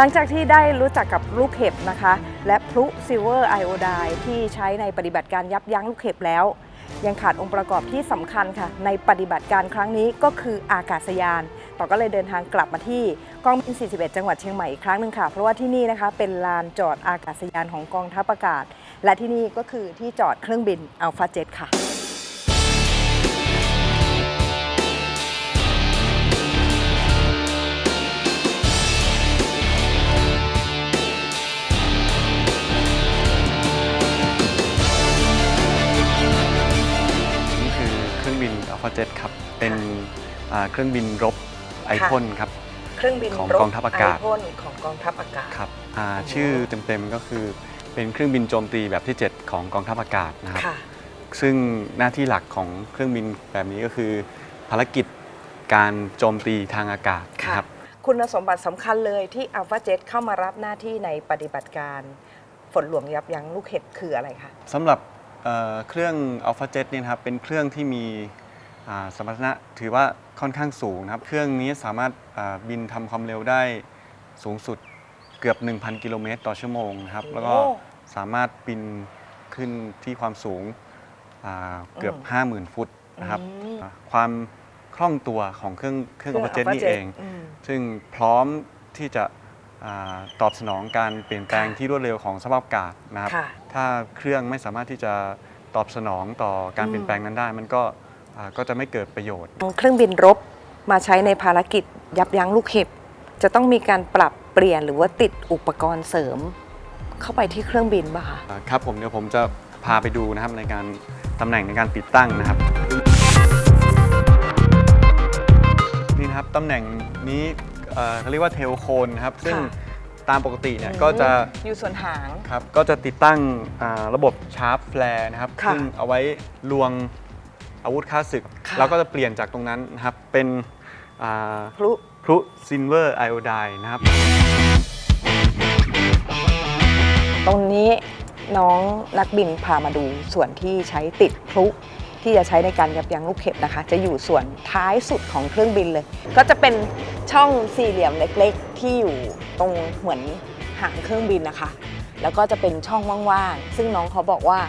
หลังจากที่ได้รู้จักกับลูกเห็บนะคะ และพลุซิลเวอร์ไอโอไดที่ใช้ในปฏิบัติการยับยั้งลูกเห็บแล้ว ยังขาดองค์ประกอบที่สำคัญค่ะ ในปฏิบัติการครั้งนี้ก็คืออากาศยาน ต่อก็เลยเดินทางกลับมาที่กองบิน 41 จังหวัดเชียงใหม่อีกครั้งหนึ่งค่ะ เพราะว่าที่นี่นะคะเป็นลานจอดอากาศยานของกองทัพอากาศ และที่นี่ก็คือที่จอดเครื่องบินอัลฟาเจ็ตค่ะ เครื่องบินรบไอพ่นครับ เครื่องบินของรบกองทัพอากาศไพ่นของกองทัพอากาศครับอ่าโอ้โหชื่อเต็มๆก็คือเป็นเครื่องบินโจมตีแบบที่ 7 ของกองทัพอากาศนะครับค่ะซึ่งหน้าที่หลักของเครื่องบินแบบนี้ก็คือ ภารกิจการโจมตีทางอากาศค่ะนะครับคุณสมบัติสำคัญเลยที่อัลฟาเจ็ตเข้ามารับหน้าที่ในปฏิบัติการฝนหลวงยับยั้งลูกเห็บคืออะไรคะสำหรับเอ่อเครื่อง Alpha Jet เนี่ยนะครับเป็นเครื่องที่มีอ่า สมรรถนะถือว่าค่อนข้างสูงนะครับ เครื่องนี้สามารถอ่าบินทำความเร็วได้สูงสุดเกือบ 1,000 กิโลเมตรต่อชั่วโมงนะครับ แล้วก็โอ้สามารถบินขึ้นที่ความสูงอ่าเกือบอืม50,000 ฟุตนะครับอืมอ่าความคล่องตัวของเครื่องเครื่อง Alpha Jet นี่เองมซึ่งพร้อมที่จะอาตอบสนองการเปลี่ยนแปลงค่ะที่รวดเร็วของสภาพอากาศนะครับค่ะถ้าเครื่องไม่สามารถที่จะตอบสนองต่อการอืมเปลี่ยนแปลงนั้นได้ มันก็อ่า ก็จะไม่เกิดประโยชน์ เครื่องบินรบมาใช้ในภารกิจยับยั้งลูกเห็บ จะต้องมีการปรับเปลี่ยนหรือว่าติดอุปกรณ์เสริม เข้าไปที่เครื่องบินป่ะคะอ่าครับผมเดี๋ยวผมจะพาไปดูนะครับในการตำแหน่งในการติดตั้งนะครับนี่นะครับตำแหน่งนี้เอ่อเขาเรียกว่าเทลโคนนะครับซึ่งค่ะตามปกติเนี่ยก็จะอยู่ส่วนหางครับก็จะติดตั้งอ่าระบบชาร์ปแฟร์นะครับค่ะซึ่งเอาไว้ลวง อาวุธค่าศึกค่ะแล้วก็จะเปลี่ยนจากตรงนั้นนะครับ เป็นอ่าพลุพลุซินเวอร์ไอโอไดนะครับ ตรงนี้น้องนักบินพามาดูส่วนที่ใช้ติดพลุที่จะใช้ในการยับยั้งลูกเห็บนะคะ จะอยู่ส่วนท้ายสุดของเครื่องบินเลย ก็จะเป็นช่องสี่เหลี่ยมเล็กๆ ที่อยู่ตรงเหมือนหางเครื่องบินนะคะ แล้วก็จะเป็นช่องว่างๆ ซึ่งน้องเขาบอกว่า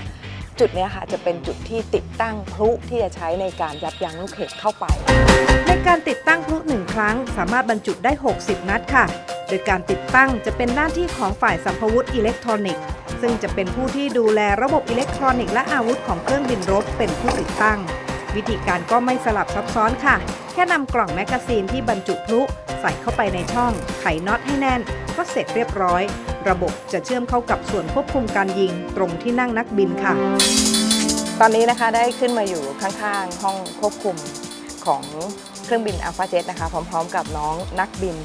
จุดนี้ค่ะจะเป็นจุดที่ติดตั้งพลุที่จะใช้ในการยับยั้งลูกเห็บเข้าไป ในการติดตั้งพลุหนึ่งครั้ง สามารถบรรจุได้ 60 นัดค่ะ โดยการติดตั้งจะเป็นหน้าที่ของฝ่ายสัมภวุธอิเล็กทรอนิกส์ ซึ่งจะเป็นผู้ที่ดูแลระบบอิเล็กทรอนิกส์และอาวุธของเครื่องบินรบเป็นผู้ติดตั้ง วิธีการก็ไม่สลับซับซ้อนค่ะ แค่นำกล่องแมกกาซีนที่บรรจุพลุ ใส่เข้าไปในช่องไขน็อตให้แน่น ก็เสร็จเรียบร้อย ระบบจะเชื่อมเข้ากับส่วนควบคุมการยิงตรงที่นั่งนักบินค่ะ ตอนนี้นะคะได้ขึ้นมาอยู่ข้างๆ ห้องควบคุมของเครื่องบินอัลฟาเจ็ตนะคะ พร้อม ๆ กับน้องนักบิน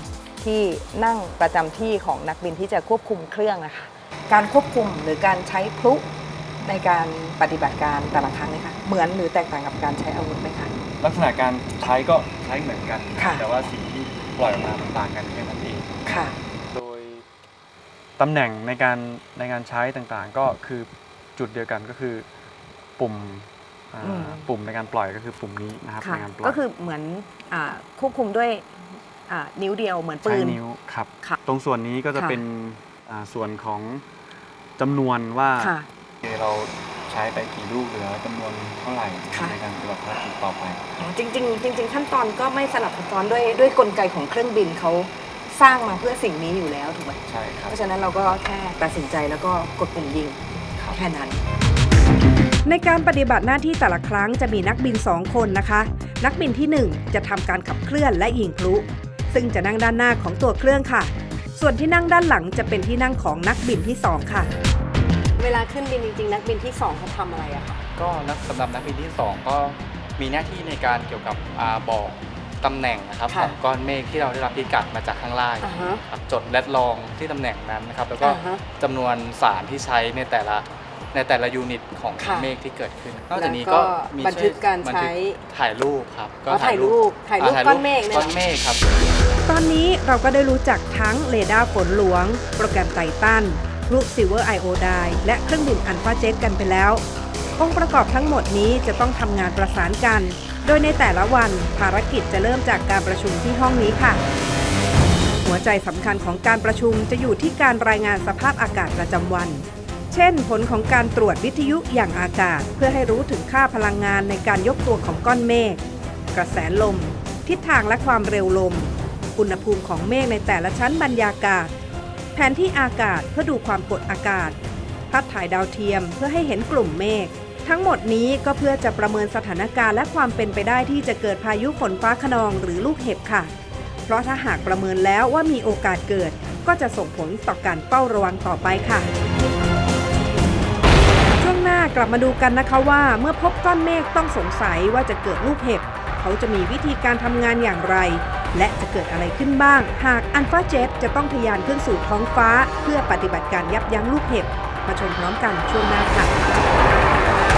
ที่นั่งประจำที่ของนักบินที่จะควบคุมเครื่องนะคะ การควบคุมหรือการใช้พลุในการปฏิบัติการแต่ละครั้งเลยค่ะเหมือนหรือแตกต่างกับการใช้อาวุธไหมคะลักษณะการใช้ก็ใช้เหมือนกัน ค่ะ แต่ว่าสิ่งที่ ปล่อยออกมามันต่างกันแค่นั้นเองค่ะ โดยตำแหน่งในการในการใช้ต่างๆ ก็คือจุดเดียวกันก็คือปุ่มอ่าอืม ปุ่มในการปล่อยก็คือปุ่มนี้นะครับค่ะ ในการปล่อยก็คือเหมือนอาควบคุมด้วยอ่านิ้วเดียวเหมือนปืใช้น นิ้วครับ ค่ะตรงส่วนนี้ก็จะค่ะ เป็นอ่าส่วนของจำนวนว่า ค่ะ เราใช้ไปกี่ลูกเหลือจำนวนเท่าไหร่ค่ะในการปฏิบัติภารกิจต่อไปอ๋อจริงๆจริง ๆ ขั้นตอนก็ไม่สลับซับซ้อนด้วยด้วยกลไกของเครื่องบินเขาสร้างมาเพื่อสิ่งนี้อยู่แล้วถูกไหมใช่ครัเพบราะฉะนั้นเราก็แค่ตัดสินใจแล้วก็กดปุ่มยิงครับแค่นั้น ในการปฏิบัติหน้าที่แต่ละครั้งจะมีนักบิน 2 คนนะคะ นักบินทีหนึ่1 จะทำการขับเคลื่อนและยิงพลุ ซึ่งจะนั่งด้านหน้าของตัวเครื่องค่ะ ส่วนที่นั่งด้านหลังจะเป็นที่นั่งของนักบินที่ 2 ค่ะ เวลาขึ้นบินจริงๆ นักบินที่สองเขาทำอะไรอะคะก็นักสำหรับนักบินที่ 2 ก็มีหน้าที่ในการเกี่ยวกับอาบอกตำแหน่งนะครับของก้อนเมฆที่เราได้รับพิกัดมาจากข้างล่างอ่าฮะครับจดและลองที่ตำแหน่งนั้นนะครับ แล้วก็อ่าฮะจำนวนสารที่ใช้ในแต่ละในแต่ละยูนิตของค่ะเมฆที่เกิดขึ้นนอกจากนี้แล้วก็ก็มีบันทึกการบันใช้ทึถ่ายรูปครับอ๋อถ่ายรูปถ่ายรูปาก้อนเมฆเนี่ยก้อนเมฆครับ ตอนนี้เราก็ได้รู้จักทั้งเรดาร์ฝนหลวง โปรแกรมไททัน พลุซิลเวอร์ไอโอไดและเครื่องบินอันฟาเจ็ตกันไปแล้วองค์ประกอบทั้งหมดนี้จะต้องทำงานประสานกัน โดยในแต่ละวันภารกิจจะเริ่มจากการประชุมที่ห้องนี้ค่ะ หัวใจสำคัญของการประชุมจะอยู่ที่การรายงานสภาพอากาศประจำวัน เช่น ผลของการตรวจวิทยุอย่างอากาศ เพื่อให้รู้ถึงค่าพลังงานในการยกตัวของก้อนเมฆ กระแสลม ทิศทางและความเร็วลม อุณหภูมิของเมฆในแต่ละชั้นบรรยากาศ แผนที่อากาศเพื่อดูความกดอากาศ ภาพถ่ายดาวเทียมเพื่อให้เห็นกลุ่มเมฆ ทั้งหมดนี้ก็เพื่อจะประเมินสถานการณ์และความเป็นไปได้ที่จะเกิดพายุฝนฟ้าขนองหรือลูกเห็บค่ะ เพราะถ้าหากประเมินแล้วว่ามีโอกาสเกิด ก็จะส่งผลต่อการเฝ้าระวังต่อไปค่ะ ช่วงหน้ากลับมาดูกันนะคะว่า เมื่อพบก้อนเมฆต้องสงสัยว่าจะเกิดลูกเห็บ เขาจะมีวิธีการทำงานอย่างไร และจะเกิดอะไรขึ้นบ้าง หากอันฟ้าเจฟจะต้องทะยานขึ้นสู่ท้องฟ้า เพื่อปฏิบัติการยับยั้งลูกเห็บ มาชมพร้อมกันช่วงหน้าค่ะ